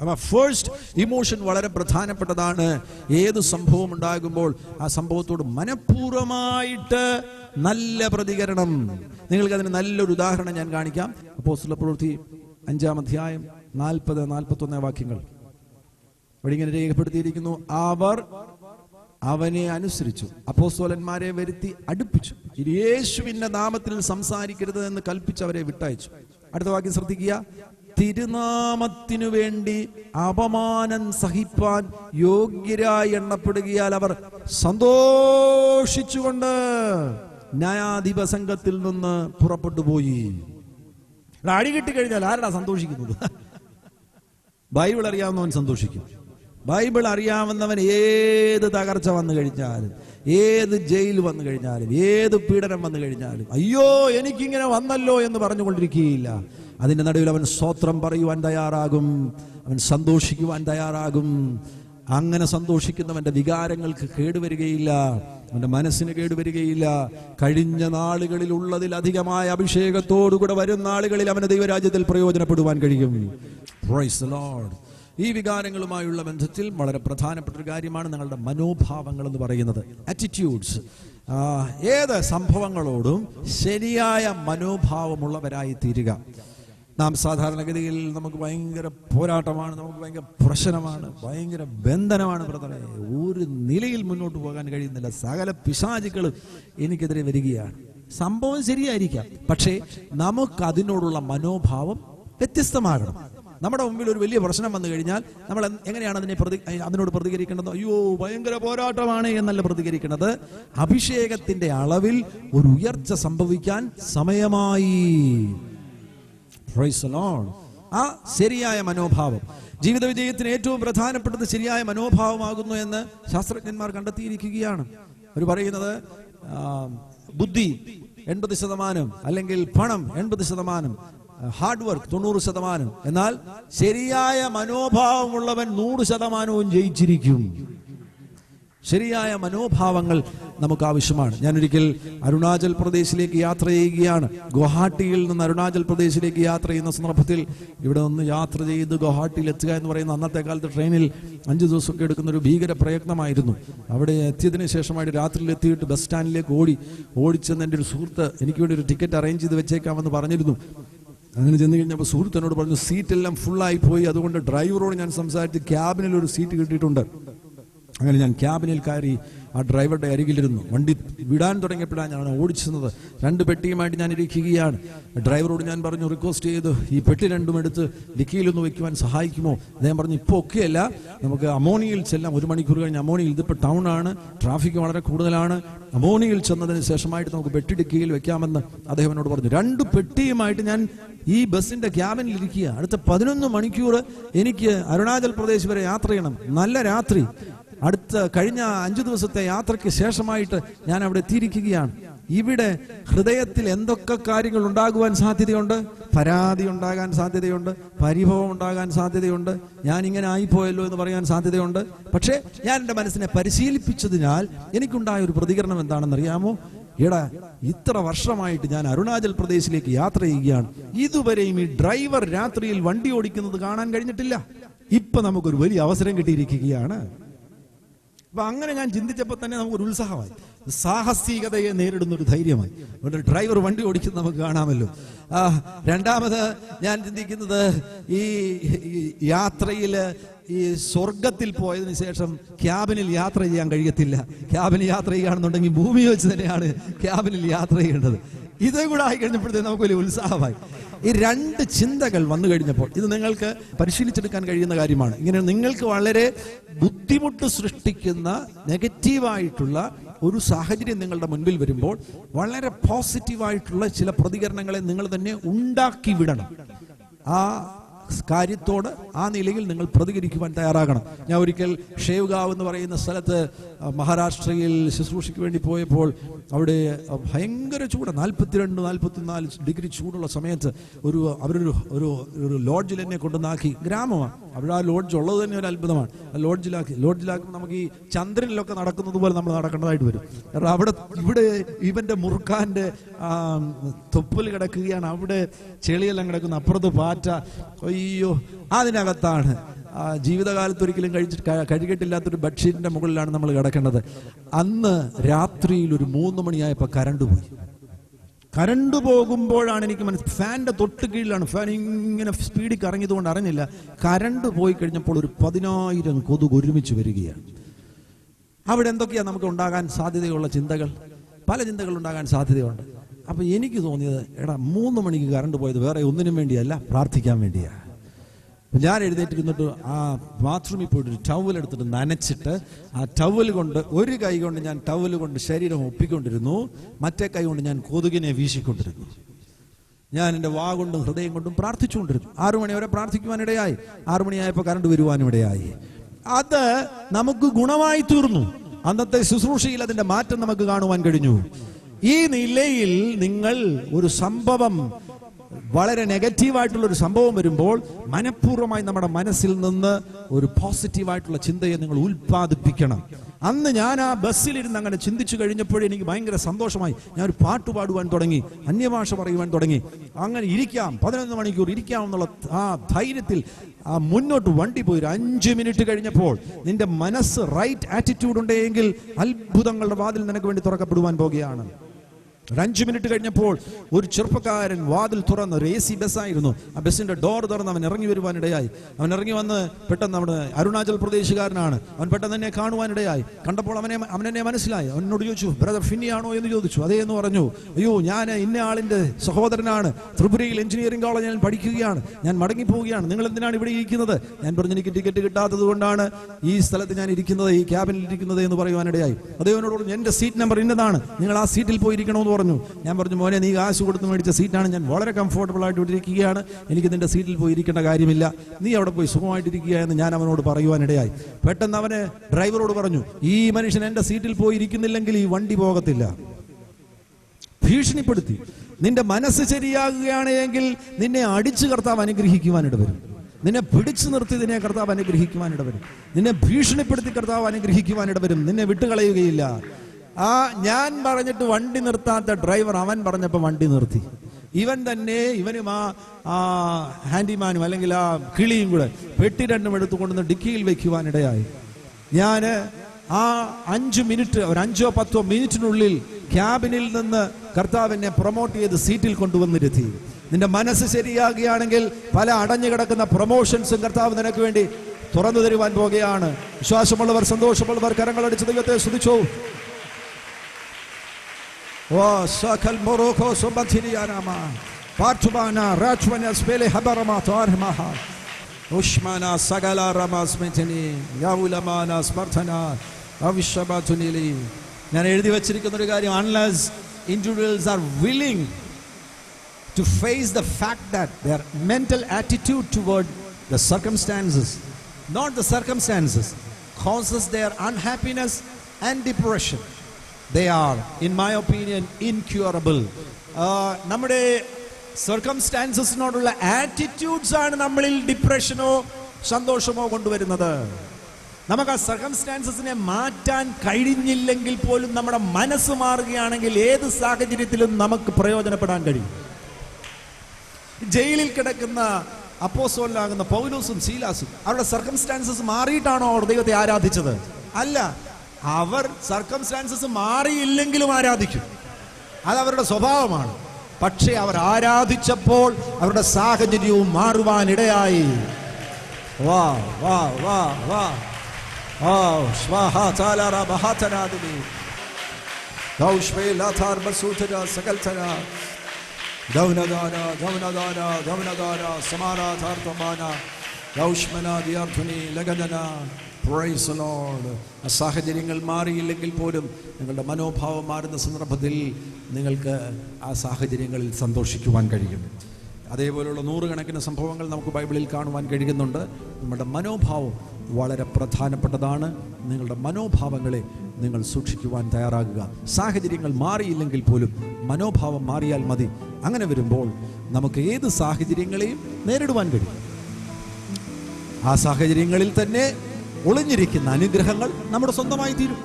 Speaker 2: അപ്പൊ ഫേസ്റ്റ് ഇമോഷൻ വളരെ പ്രധാനപ്പെട്ടതാണ്. ഏത് സംഭവം ഉണ്ടാകുമ്പോൾ ആ സംഭവത്തോട് മനഃപൂർവമായിട്ട് നല്ല പ്രതികരണം. നിങ്ങൾക്ക് അതിന് നല്ലൊരു ഉദാഹരണം ഞാൻ കാണിക്കാം. അപ്പോ പ്രവൃത്തി അഞ്ചാം അധ്യായം നാൽപ്പത് നാൽപ്പത്തി ഒന്ന് വാക്യങ്ങൾ. ഇവിടെ ഇങ്ങനെ രേഖപ്പെടുത്തിയിരിക്കുന്നു. അവർ അവനെ അനുസരിച്ചു. അപ്പോസ്തോലന്മാരെ വരുത്തി അടുപ്പിച്ചു. യേശുവിന്റെ നാമത്തിൽ സംസാരിക്കരുത് എന്ന് കൽപ്പിച്ച് അവരെ വിട്ടയച്ചു. അടുത്ത വാക്യം ശ്രദ്ധിക്കുക. തിരുനാമത്തിനു വേണ്ടി അപമാനം സഹിപ്പാൻ യോഗ്യരായി എണ്ണപ്പെടുകയാൽ അവർ സന്തോഷിച്ചുകൊണ്ട് ന്യായാധിപ സംഘത്തിൽ നിന്ന് പുറപ്പെട്ടു പോയി. അടികിട്ടി അടി കിട്ടി കഴിഞ്ഞാൽ ആരാ സന്തോഷിക്കുന്നത്? ബൈബിൾ അറിയാവുന്നവൻ സന്തോഷിക്കും. ബൈബിൾ അറിയാവുന്നവൻ ഏത് തകർച്ച വന്നു കഴിഞ്ഞാലും ഏത് ജയിൽ വന്നു കഴിഞ്ഞാലും ഏത് പീഡനം വന്നു കഴിഞ്ഞാലും അയ്യോ എനിക്കിങ്ങനെ വന്നല്ലോ എന്ന് പറഞ്ഞുകൊണ്ടിരിക്കുകയില്ല. അതിന്റെ നടുവിൽ അവൻ സ്വത്രം പറയുവാൻ തയ്യാറാകും അവൻ സന്തോഷിക്കുവാൻ തയ്യാറാകും. അങ്ങനെ സന്തോഷിക്കുന്നവന്റെ വികാരങ്ങൾക്ക് കേടുവരികയില്ല അവന്റെ മനസ്സിന് കേടുവരികയില്ല. കഴിഞ്ഞ നാളുകളിൽ ഉള്ളതിലധികമായ അഭിഷേകത്തോടുകൂടെ വരുന്ന നാളുകളിൽ അവന് ദൈവരാജ്യത്തിൽ പ്രയോജനപ്പെടുവാൻ കഴിയും. ഈ വികാരങ്ങളുമായുള്ള ബന്ധത്തിൽ വളരെ പ്രധാനപ്പെട്ട ഒരു കാര്യമാണ് നിങ്ങളുടെ മനോഭാവങ്ങൾ എന്ന് പറയുന്നത്. ആറ്റിറ്റ്യൂഡ്സ് ഏത് സംഭവങ്ങളോടും ശരിയായ മനോഭാവമുള്ളവരായി തീരുക. നാം സാധാരണഗതിയിൽ നമുക്ക് ഭയങ്കര പോരാട്ടമാണ് നമുക്ക് ഭയങ്കര പ്രശ്നമാണ് ഭയങ്കര ബന്ധനമാണ് ബ്രദറെ. ഒരു നിലയിൽ മുന്നോട്ട് പോകാൻ കഴിയുന്നില്ല. സകല പിശാചുക്കളും എനിക്കെതിരെ വരികയാണ്. സംഭവം ശരിയായിരിക്കാം. പക്ഷേ നമുക്കതിനോടുള്ള മനോഭാവം വ്യത്യസ്തമാകണം. നമ്മുടെ മുമ്പിൽ ഒരു വലിയ പ്രശ്നം വന്നു കഴിഞ്ഞാൽ നമ്മൾ എങ്ങനെയാണ് അതിനെ പ്രതി അതിനോട് പ്രതികരിക്കേണ്ടത്? അയ്യോ ഭയങ്കര പോരാട്ടമാണ് എന്നല്ല പ്രതികരിക്കേണ്ടത് അഭിഷേകത്തിന്റെ അളവിൽ ഒരു ഉയർച്ച സംഭവിക്കാൻ സമയമായി. ആ ശരിയായ മനോഭാവം. ജീവിത വിജയത്തിന് ഏറ്റവും പ്രധാനപ്പെട്ടത് ശരിയായ മനോഭാവമാകുന്നു എന്ന് ശാസ്ത്രജ്ഞന്മാർ കണ്ടെത്തിയിരിക്കുകയാണ്. അവർ പറയുന്നത് ബുദ്ധി എൺപത് ശതമാനം അല്ലെങ്കിൽ പണം എൺപത് ശതമാനം. ഹാർഡ് വർക്ക് തൊണ്ണൂറ് ശതമാനം. എന്നാൽ ശരിയായ മനോഭാവമുള്ളവൻ നൂറ് ശതമാനവും ജയിച്ചിരിക്കും. ശരിയായ മനോഭാവങ്ങൾ നമുക്ക് ആവശ്യമാണ്. ഞാൻ ഒരിക്കൽ അരുണാചൽ പ്രദേശിലേക്ക് യാത്ര ചെയ്യുകയാണ്. ഗുവാഹട്ടിയിൽ നിന്ന് അരുണാചൽ പ്രദേശിലേക്ക് യാത്ര ചെയ്യുന്ന സന്ദർഭത്തിൽ ഇവിടെ നിന്ന് യാത്ര ചെയ്ത് ഗുവാഹട്ടിയിൽ എത്തുക എന്ന് പറയുന്ന അന്നത്തെ കാലത്ത് ട്രെയിനിൽ അഞ്ച് ദിവസമൊക്കെ എടുക്കുന്ന ഒരു ഭീകര പ്രയത്നമായിരുന്നു. അവിടെ എത്തിയതിനു ശേഷമായിട്ട് രാത്രിയിൽ എത്തിയിട്ട് ബസ് സ്റ്റാൻഡിലേക്ക് ഓടി ഓടിച്ചെന്ന് എന്റെ ഒരു സുഹൃത്ത് എനിക്ക് വേണ്ടി ഒരു ടിക്കറ്റ് അറേഞ്ച് ചെയ്ത് വെച്ചേക്കാമെന്ന് പറഞ്ഞിരുന്നു. അങ്ങനെ ചെന്ന് കഴിഞ്ഞപ്പോൾ സുഹൃത്തിനോട് പറഞ്ഞു സീറ്റ് എല്ലാം ഫുള്ളായി പോയി. അതുകൊണ്ട് ഡ്രൈവറോട് ഞാൻ സംസാരിച്ച് ക്യാബിനിൽ ഒരു സീറ്റ് കിട്ടിയിട്ടുണ്ട്. അങ്ങനെ ഞാൻ ക്യാബിനിൽ കയറി ആ ഡ്രൈവറുടെ അരികിലിരുന്നു. വണ്ടി വിടാൻ തുടങ്ങിയപ്പോഴാണ് ഞാൻ ഓടിച്ചത് രണ്ട് പെട്ടിയുമായിട്ട് ഞാൻ ഇരിക്കുകയാണ്. ഡ്രൈവറോട് ഞാൻ പറഞ്ഞു റിക്വസ്റ്റ് ചെയ്തു. ഈ പെട്ടി രണ്ടും എടുത്ത് ഡിക്കിയിലൊന്ന് വെക്കുവാൻ സഹായിക്കുമോ? അദ്ദേഹം പറഞ്ഞു ഇപ്പോൾ ഒക്കെയല്ല നമുക്ക് അമോണിയിൽ ചെല്ലാം ഒരു മണിക്കൂർ കഴിഞ്ഞ് അമോണിയിൽ ഇതിപ്പോൾ ടൗൺ ആണ്. ട്രാഫിക് വളരെ കൂടുതലാണ്. അമോണിയിൽ ചെന്നതിന് ശേഷമായിട്ട് നമുക്ക് പെട്ടി ഡിക്കിയിൽ വെക്കാമെന്ന് അദ്ദേഹം എന്നോട് പറഞ്ഞു. രണ്ട് പെട്ടിയുമായിട്ട് ഞാൻ ഈ ബസ്സിന്റെ ക്യാബിനിൽ ഇരിക്കുക. അടുത്ത പതിനൊന്ന് മണിക്കൂർ എനിക്ക് അരുണാചൽ പ്രദേശ് വരെ യാത്ര ചെയ്യണം. നല്ല രാത്രി. അടുത്ത കഴിഞ്ഞ അഞ്ചു ദിവസത്തെ യാത്രയ്ക്ക് ശേഷമായിട്ട് ഞാൻ അവിടെ എത്തിയിരിക്കുകയാണ്. ഇവിടെ ഹൃദയത്തിൽ എന്തൊക്കെ കാര്യങ്ങൾ ഉണ്ടാകുവാൻ സാധ്യതയുണ്ട്? പരാതി ഉണ്ടാകാൻ സാധ്യതയുണ്ട്. പരിഭവം ഉണ്ടാകാൻ സാധ്യതയുണ്ട്. ഞാൻ ഇങ്ങനെ ആയിപ്പോയല്ലോ എന്ന് പറയാൻ സാധ്യതയുണ്ട്. പക്ഷേ ഞാൻ എന്റെ മനസ്സിനെ പരിശീലിപ്പിച്ചതിനാൽ എനിക്കുണ്ടായ ഒരു പ്രതികരണം എന്താണെന്നറിയാമോ? എടാ ഇത്ര വർഷമായിട്ട് ഞാൻ അരുണാചൽ പ്രദേശിലേക്ക് യാത്ര ചെയ്യുകയാണ്. ഇതുവരെയും ഈ ഡ്രൈവർ രാത്രിയിൽ വണ്ടി ഓടിക്കുന്നത് കാണാൻ കഴിഞ്ഞിട്ടില്ല. ഇപ്പൊ നമുക്കൊരു വലിയ അവസരം കിട്ടിയിരിക്കുകയാണ്. അപ്പൊ അങ്ങനെ ഞാൻ ചിന്തിച്ചപ്പോൾ തന്നെ നമുക്കൊരു ഉത്സാഹമായി. സാഹസികതയെ നേരിടുന്ന ഒരു ധൈര്യമായി. ഒരു ഡ്രൈവർ വണ്ടി ഓടിക്കുന്നത് നമുക്ക് കാണാമല്ലോ. രണ്ടാമത് ഞാൻ ചിന്തിക്കുന്നത് ഈ യാത്രയിൽ ഈ സ്വർഗത്തിൽ പോയതിനു ശേഷം ക്യാബിനിൽ യാത്ര ചെയ്യാൻ കഴിയത്തില്ല. ക്യാബിനിൽ യാത്ര ചെയ്യുകയാണെന്നുണ്ടെങ്കിൽ ഭൂമി വെച്ച് തന്നെയാണ് ക്യാബിനിൽ യാത്ര ചെയ്യേണ്ടത്. ഇതേ കൂടെ ആയി കഴിഞ്ഞപ്പോഴത്തേക്ക് നമുക്ക് വലിയ ഉത്സാഹമായി. ഈ രണ്ട് ചിന്തകൾ വന്നു കഴിഞ്ഞപ്പോൾ ഇത് നിങ്ങൾക്ക് പരിശീലിച്ചെടുക്കാൻ കഴിയുന്ന കാര്യമാണ്. ഇങ്ങനെ നിങ്ങൾക്ക് വളരെ ബുദ്ധിമുട്ട് സൃഷ്ടിക്കുന്ന നെഗറ്റീവായിട്ടുള്ള ഒരു സാഹചര്യം നിങ്ങളുടെ മുൻപിൽ വരുമ്പോൾ വളരെ പോസിറ്റീവായിട്ടുള്ള ചില പ്രതികരണങ്ങളെ നിങ്ങൾ തന്നെ ഉണ്ടാക്കി വിടണം. ആ കാര്യത്തോട് ആ നിലയിൽ നിങ്ങൾ പ്രതികരിക്കുവാൻ തയ്യാറാകണം. ഞാൻ ഒരിക്കൽ ഷേവ്ഗാവ് എന്ന് പറയുന്ന സ്ഥലത്ത് മഹാരാഷ്ട്രയിൽ ശുശ്രൂഷയ്ക്ക് വേണ്ടി പോയപ്പോൾ അവിടെ ഭയങ്കര ചൂട്. നാൽപ്പത്തിരണ്ട് നാൽപ്പത്തിനാല് ഡിഗ്രി ചൂടുള്ള സമയത്ത് ഒരു അവരൊരു ഒരു ഒരു ലോഡ്ജിൽ എന്നെ കൊണ്ടുവന്നാക്കി. ഗ്രാമമാണ് അവിടെ ആ ലോഡ്ജ് ഉള്ളത് തന്നെ ഒരു അത്ഭുതമാണ്. ലോഡ്ജിലാക്കി. ലോഡ്ജിലാക്കുമ്പോൾ നമുക്ക് ഈ ചന്ദ്രനിലൊക്കെ നടക്കുന്നത് പോലെ നമ്മൾ നടക്കേണ്ടതായിട്ട് വരും. കാരണം അവിടെ ഇവിടെ ഇവന്റെ മുറുക്കാന്റെ ആ, തൊപ്പൽ കിടക്കുകയാണ്. അവിടെ ചെളിയെല്ലാം കിടക്കുന്ന. അപ്പുറത്ത് പാറ്റ. അയ്യോ അതിനകത്താണ്. ആ, ജീവിതകാലത്ത് ഒരിക്കലും കഴിച്ചിട്ട് കഴുകിട്ടില്ലാത്തൊരു ബെഡ്ഷീറ്റിന്റെ മുകളിലാണ് നമ്മൾ കിടക്കേണ്ടത്. അന്ന് രാത്രിയിൽ ഒരു മൂന്ന് മണിയായപ്പോൾ കരണ്ട് പോയി. കരണ്ട് പോകുമ്പോഴാണ് എനിക്ക് മനസ്സിൽ ഫാനിന്റെ തൊട്ട് കീഴിലാണ്. ഫാൻ ഇങ്ങനെ സ്പീഡിൽ കറങ്ങിയതുകൊണ്ട് അറിഞ്ഞില്ല. കരണ്ട് പോയി കഴിഞ്ഞപ്പോൾ ഒരു പതിനായിരം കൊതുക് ഒരുമിച്ച് വരികയാണ്. അവിടെ എന്തൊക്കെയാണ് നമുക്ക് ഉണ്ടാകാൻ സാധ്യതയുള്ള ചിന്തകൾ? പല ചിന്തകൾ ഉണ്ടാകാൻ സാധ്യതയുണ്ട്. അപ്പൊ എനിക്ക് തോന്നിയത് എടാ മൂന്ന് മണിക്ക് കറണ്ട് പോയത് വേറെ ഒന്നിനും വേണ്ടിയല്ല പ്രാർത്ഥിക്കാൻ വേണ്ടിയാ. അപ്പൊ ഞാൻ എഴുന്നേറ്റിരുന്നിട്ട് ആ ബാത്റൂമിൽ പോയിട്ട് ടവൽ എടുത്തിട്ട് നനച്ചിട്ട് ആ ടവൽ കൊണ്ട് ഒരു കൈ കൊണ്ട് ഞാൻ ടവൽ കൊണ്ട് ശരീരം ഒപ്പിക്കൊണ്ടിരുന്നു. മറ്റേ കൈ കൊണ്ട് ഞാൻ കൊതുകിനെ വീശിക്കൊണ്ടിരുന്നു. ഞാൻ എന്റെ വാ കൊണ്ടും ഹൃദയം കൊണ്ടും പ്രാർത്ഥിച്ചുകൊണ്ടിരുന്നു. ആറു മണി വരെ പ്രാർത്ഥിക്കുവാനിടയായി. ആറു മണിയായപ്പോൾ കറണ്ട് വരുവാനും ഇടയായി. അത് നമുക്ക് ഗുണമായി തീർന്നു. അന്നത്തെ ശുശ്രൂഷയിൽ അതിന്റെ മാറ്റം നമുക്ക് കാണുവാൻ കഴിഞ്ഞു. ഈ നിലയിൽ നിങ്ങൾ ഒരു സംഭവം വളരെ നെഗറ്റീവായിട്ടുള്ള ഒരു സംഭവം വരുമ്പോൾ മനഃപൂർവമായി നമ്മുടെ മനസ്സിൽ നിന്ന് ഒരു പോസിറ്റീവായിട്ടുള്ള ചിന്തയെ നിങ്ങൾ ഉൽപ്പാദിപ്പിക്കണം. അന്ന് ഞാൻ ആ ബസ്സിലിരുന്ന് അങ്ങനെ ചിന്തിച്ചു കഴിഞ്ഞപ്പോഴേ എനിക്ക് ഭയങ്കര സന്തോഷമായി. ഞാൻ ഒരു പാട്ട് പാടുവാൻ തുടങ്ങി അന്യഭാഷ പറയുവാൻ തുടങ്ങി. അങ്ങനെ ഇരിക്കാം പതിനൊന്ന് മണിക്കൂർ ഇരിക്കാം എന്നുള്ള ആ ധൈര്യത്തിൽ ആ മുന്നോട്ട് വണ്ടി പോയി. ഒരു അഞ്ച് മിനിറ്റ് കഴിഞ്ഞപ്പോൾ നിന്റെ മനസ്സ് റൈറ്റ് ആറ്റിറ്റ്യൂഡ് ഉണ്ടെങ്കിൽ അത്ഭുതങ്ങളുടെ വാതിൽ നിനക്ക് വേണ്ടി തുറക്കപ്പെടുവാൻ പോകുകയാണ്. ഒരു അഞ്ച് മിനിറ്റ് കഴിഞ്ഞപ്പോൾ ഒരു ചെറുപ്പക്കാരൻ വാതിൽ തുറന്ന് ഒരു എ സി ബസ്സായിരുന്നു ആ ബസ്സിന്റെ ഡോർ തുറന്ന് അവൻ ഇറങ്ങി വരുവാനിടയായി. അവൻ ഇറങ്ങി വന്ന് പെട്ടെന്ന് അവിടെ അരുണാചൽ പ്രദേശുകാരനാണ്. അവൻ പെട്ടെന്ന് എന്നെ കാണുവാനിടയായി. കണ്ടപ്പോൾ അവനെ അവനെന്നെ മനസ്സിലായി. അവനോട് ചോദിച്ചു ബ്രദർ ഫിന്നിയാണോ എന്ന് ചോദിച്ചു. അതേ എന്ന് പറഞ്ഞു. അയ്യോ ഞാൻ ഇന്ന ആളിന്റെ സഹോദരനാണ്. ത്രിപുരയിൽ എഞ്ചിനീയറിംഗ് കോളേജ് ഞാൻ പഠിക്കുകയാണ്. ഞാൻ മടങ്ങി പോവുകയാണ് നിങ്ങൾ എന്തിനാണ് ഇവിടെ ഇരിക്കുന്നത്? ഞാൻ പറഞ്ഞു എനിക്ക് ടിക്കറ്റ് കിട്ടാത്തത് കൊണ്ടാണ് ഈ സ്ഥലത്ത് ഞാൻ ഇരിക്കുന്നത് ഈ ക്യാബിനിൽ ഇരിക്കുന്നത് എന്ന് പറയുവാനിടയായി. അദ്ദേഹത്തിനോട് പറഞ്ഞു എന്റെ സീറ്റ് നമ്പർ ഇന്നതാണ്. നിങ്ങൾ ആ സീറ്റിൽ പോയി ഇരിക്കണമെന്ന് പറഞ്ഞു. ഞാൻ പറഞ്ഞു മോനെ നീ കാശ് കൊടുത്ത് മേടിച്ച സീറ്റാണ് ഞാൻ വളരെ കംഫർട്ടബിൾ ആയിട്ട് ഇട്ടിരിക്കുകയാണ് എനിക്ക് നിന്റെ സീറ്റിൽ പോയി ഇരിക്കേണ്ട കാര്യമില്ല. നീ അവിടെ പോയി സുഖമായിട്ടിരിക്കുക എന്ന് ഞാൻ അവനോട് പറയുവാനിടയായി. പെട്ടെന്ന് അവനെ ഡ്രൈവറോട് പറഞ്ഞു ഈ മനുഷ്യൻ എന്റെ സീറ്റിൽ പോയി ഇരിക്കുന്നില്ലെങ്കിൽ ഈ വണ്ടി പോകത്തില്ല. ഭീഷണിപ്പെടുത്തി നിന്റെ മനസ്സ് ശരിയാകുകയാണെങ്കിൽ നിന്നെ അടിച്ചു കർത്താവ് അനുഗ്രഹിക്കുവാനിട വരും. നിന്നെ പിടിച്ചു നിർത്തി നിന്നെ കർത്താവ് അനുഗ്രഹിക്കുവാനിട വരും. നിന്നെ ഭീഷണിപ്പെടുത്തി കർത്താവ് അനുഗ്രഹിക്കുവാനിട വരും. നിന്നെ വിട്ടുകളയുകയില്ല. ആ ഞാൻ പറഞ്ഞിട്ട് വണ്ടി നിർത്താത്ത ഡ്രൈവർ അവൻ പറഞ്ഞപ്പോൾ വണ്ടി നിർത്തി. ഇവൻ തന്നെ ഇവനും ആ ആ ഹാൻഡിമാനും അല്ലെങ്കിൽ ആ കിളിയും കൂടെ പെട്ടി രണ്ടും എടുത്തുകൊണ്ടുവന്ന് ഡിക്കിയിൽ വെക്കുവാനിടയായി ഞാൻ ആ അഞ്ച് മിനിറ്റ് ഒരു അഞ്ചോ പത്തോ മിനിറ്റിനുള്ളിൽ ക്യാബിനിൽ നിന്ന് കർത്താവിനെ പ്രൊമോട്ട് ചെയ്ത് സീറ്റിൽ കൊണ്ടുവന്നിരുത്തി. നിന്റെ മനസ്സ് ശരിയാകുകയാണെങ്കിൽ പല അടഞ്ഞു കിടക്കുന്ന പ്രൊമോഷൻസും കർത്താവ് നിനക്ക് വേണ്ടി തുറന്നു തരുവാൻ പോകുകയാണ്. വിശ്വാസമുള്ളവർ സന്തോഷമുള്ളവർ കരങ്ങളടിച്ച് ദൈവത്തെ സ്തുതിച്ചു. ഓ സകൽ മൊറോക്കോ സുബന്ധിരിയാനാമ പാർച്ചുബാന രാജ്വന സ്പേലെ ഹബറമ തോർമഹ ഉഷ്മാന സകല റമാസ്മിഥിനി യൗലമാന സ്മർത്ഥന അവിശ്വബാതുനിലി ഞാൻ എഴുതി വച്ചിരിക്കുന്ന ഒരു കാര്യം unless individuals are willing to face the fact that their mental attitude toward the circumstances, not the circumstances, causes their unhappiness and depression. Are, in my opinion, incurable. Uh, നമ്മുടെ സർക്കംസ്റ്റാൻസസിനോടുള്ള ആറ്റിറ്റ്യൂഡ്സ് ആണ് നമ്മളിൽ ഡിപ്രഷനോ സന്തോഷമോ കൊണ്ടുവരുന്നത്. നമുക്ക് ആ സർക്കംസ്റ്റാൻസസിനെ മാറ്റാൻ കഴിഞ്ഞില്ലെങ്കിൽ പോലും നമ്മുടെ മനസ്സ് മാറുകയാണെങ്കിൽ ഏത് സാഹചര്യത്തിലും നമുക്ക് പ്രയോജനപ്പെടാൻ കഴിയും. ജയിലിൽ കിടക്കുന്ന അപ്പോസോലാകുന്ന പൗലൂസും ശീലാസും അവരുടെ സർക്കംസ്റ്റാൻസസ് മാറിയിട്ടാണോ അവർ ദൈവത്തെ ആരാധിച്ചത്? അല്ല. അവർ സർക്കംസ്റ്റാൻസസ് മാറിയില്ലെങ്കിലും ആരാധിക്കും. അത് അവരുടെ സ്വഭാവമാണ്. പക്ഷേ അവർ ആരാധിച്ചപ്പോൾ അവരുടെ സാഹചര്യവും മാറുവാനിടയായി വാ വാ വാ വാ. ഓ സ്വാഹ ചാലാറ മഹാതനാദിനി ദൗനദാന ദൗനദാന ദൗനദാന സമാനാഥാർത്ഥമാന ദൗഷ്മന ദിയാർത്ഥുനി ലഗനന. പ്രൈസ് ലോഡ് ആ സാഹചര്യങ്ങൾ മാറിയില്ലെങ്കിൽ പോലും നിങ്ങളുടെ മനോഭാവം മാറുന്ന സന്ദർഭത്തിൽ നിങ്ങൾക്ക് ആ സാഹചര്യങ്ങളിൽ സന്തോഷിക്കുവാൻ കഴിയും. അതേപോലെയുള്ള നൂറുകണക്കിന് സംഭവങ്ങൾ നമുക്ക് ബൈബിളിൽ കാണുവാൻ കഴിയുന്നുണ്ട്. നമ്മുടെ മനോഭാവം വളരെ പ്രധാനപ്പെട്ടതാണ്. നിങ്ങളുടെ മനോഭാവങ്ങളെ നിങ്ങൾ സൂക്ഷിക്കുവാൻ തയ്യാറാകുക. സാഹചര്യങ്ങൾ മാറിയില്ലെങ്കിൽ പോലും മനോഭാവം മാറിയാൽ മതി. അങ്ങനെ വരുമ്പോൾ നമുക്ക് ഏത് സാഹചര്യങ്ങളെയും നേരിടുവാൻ കഴിയും. ആ സാഹചര്യങ്ങളിൽ തന്നെ ഒളിഞ്ഞിരിക്കുന്ന അനുഗ്രഹങ്ങൾ നമ്മുടെ സ്വന്തമായി തീരും.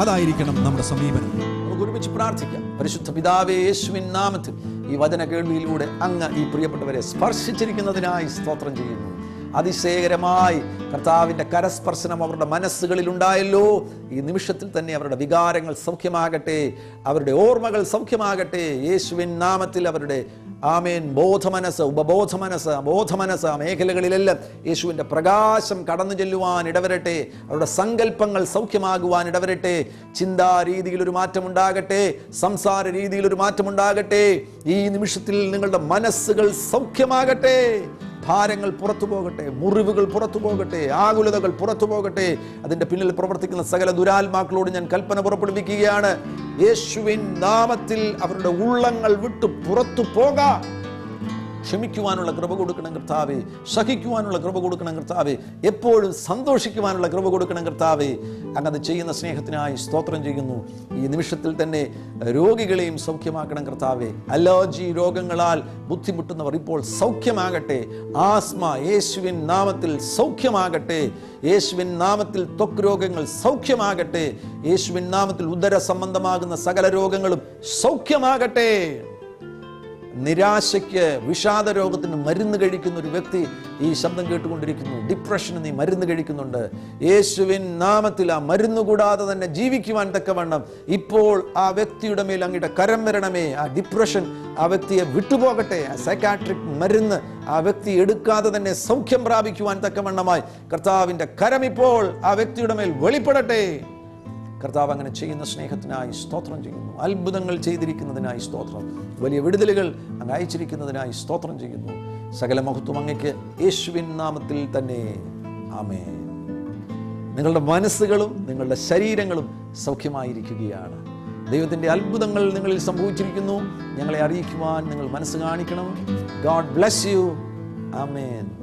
Speaker 2: അതായിരിക്കണം നമ്മുടെ സമീപനം.
Speaker 1: നമുക്ക് ഒരുമിച്ച് പ്രാർത്ഥിക്കാം. പരിശുദ്ധ പിതാവേ യേശുവിൻ നാമത്തിൽ ഈ വചന കേൾവിയിലൂടെ അങ്ങ് ഈ പ്രിയപ്പെട്ടവരെ സ്പർശിച്ചിരിക്കുന്നതിനായി സ്തോത്രം ചെയ്യുന്നു. അതിശയകരമായി കർത്താവിന്റെ കരസ്പർശനം അവരുടെ മനസ്സുകളിൽ ഉണ്ടായല്ലോ ഈ നിമിഷത്തിൽ തന്നെ അവരുടെ വികാരങ്ങൾ സൗഖ്യമാകട്ടെ അവരുടെ ഓർമ്മകൾ സൗഖ്യമാകട്ടെ. യേശുവിൻ നാമത്തിൽ അവരുടെ ആമേൻ. ബോധമനസ് ഉപബോധമനസ് ബോധമനസ് ആ മേഖലകളിലെല്ലാം യേശുവിന്റെ പ്രകാശം കടന്നു ചെല്ലുവാൻ ഇടവരട്ടെ. അവരുടെ സങ്കല്പങ്ങൾ സൗഖ്യമാകുവാൻ ഇടവരട്ടെ. ചിന്താ രീതിയിൽ ഒരു മാറ്റം ഉണ്ടാകട്ടെ സംസാര രീതിയിൽ ഒരു മാറ്റം ഉണ്ടാകട്ടെ ഈ നിമിഷത്തിൽ നിങ്ങളുടെ മനസ്സുകൾ സൗഖ്യമാകട്ടെ. ഭാരങ്ങൾ പുറത്തു പോകട്ടെ മുറിവുകൾ പുറത്തു പോകട്ടെ ആകുലതകൾ പുറത്തു പോകട്ടെ. അതിന്റെ പിന്നിൽ പ്രവർത്തിക്കുന്ന സകല ദുരാത്മാക്കളോട് ഞാൻ കൽപ്പന പുറപ്പെടുവിക്കുകയാണ്. യേശുവിൻ നാമത്തിൽ അവരുടെ ഉള്ളങ്ങൾ വിട്ടു പുറത്തു പോകാം. ക്ഷമിക്കുവാനുള്ള കൃപ കൊടുക്കണം കർത്താവേ സഹിക്കുവാനുള്ള കൃപ കൊടുക്കണം കർത്താവേ എപ്പോഴും സന്തോഷിക്കുവാനുള്ള കൃപ കൊടുക്കണം കർത്താവേ. അങ്ങത് ചെയ്യുന്ന സ്നേഹത്തിനായി സ്തോത്രം ചെയ്യുന്നു. ഈ നിമിഷത്തിൽ തന്നെ രോഗികളെയും സൗഖ്യമാക്കണം കർത്താവേ. അലർജി രോഗങ്ങളാൽ ബുദ്ധിമുട്ടുന്നവർ ഇപ്പോൾ സൗഖ്യമാകട്ടെ. ആസ്മ യേശുവിൻ നാമത്തിൽ സൗഖ്യമാകട്ടെ. യേശുവിൻ നാമത്തിൽ ത്വക്ക് രോഗങ്ങൾ സൗഖ്യമാകട്ടെ. യേശുവിൻ നാമത്തിൽ ഉദര സംബന്ധമാകുന്ന സകല രോഗങ്ങളും സൗഖ്യമാകട്ടെ. നിരാശയ്ക്ക് വിഷാദ രോഗത്തിന് മരുന്ന് കഴിക്കുന്ന ഒരു വ്യക്തി ഈ ശബ്ദം കേട്ടുകൊണ്ടിരിക്കുന്നു. ഡിപ്രഷന് നീ മരുന്ന് കഴിക്കുന്നുണ്ട്. യേശുവിൻ നാമത്തിൽ ആ മരുന്ന് കൂടാതെ തന്നെ ജീവിക്കുവാൻ തക്കവണ്ണം ഇപ്പോൾ ആ വ്യക്തിയുടെ മേൽ അങ്ങയുടെ കരം വരണമേ. ആ ഡിപ്രഷൻ ആ വ്യക്തിയെ വിട്ടുപോകട്ടെ. ആ സൈക്കാട്രിക് മരുന്ന് ആ വ്യക്തി എടുക്കാതെ തന്നെ സൗഖ്യം പ്രാപിക്കുവാൻ തക്കവണ്ണമായി. കർത്താവിന്റെ കരം ഇപ്പോൾ ആ വ്യക്തിയുടെ മേൽ വെളിപ്പെടട്ടെ. കർത്താവ് അങ്ങനെ ചെയ്യുന്ന സ്നേഹത്തിനായി സ്തോത്രം ചെയ്യുന്നു. അത്ഭുതങ്ങൾ ചെയ്തിരിക്കുന്നതിനായി സ്തോത്രം. വലിയ വിടുതലുകൾ അങ്ങ് അയച്ചിരിക്കുന്നതിനായി സ്തോത്രം ചെയ്യുന്നു. സകല മഹത്വം അങ്ങയ്ക്ക് യേശുവിൻ നാമത്തിൽ തന്നെ. ആമേ നിങ്ങളുടെ മനസ്സുകളും നിങ്ങളുടെ ശരീരങ്ങളും സൗഖ്യമായിരിക്കുകയാണ്. ദൈവത്തിന്റെ അത്ഭുതങ്ങൾ നിങ്ങളിൽ സംഭവിച്ചിരിക്കുന്നു. ഞങ്ങളെ അറിയിക്കുവാൻ നിങ്ങൾ മനസ്സ് കാണിക്കണം. God bless you amen.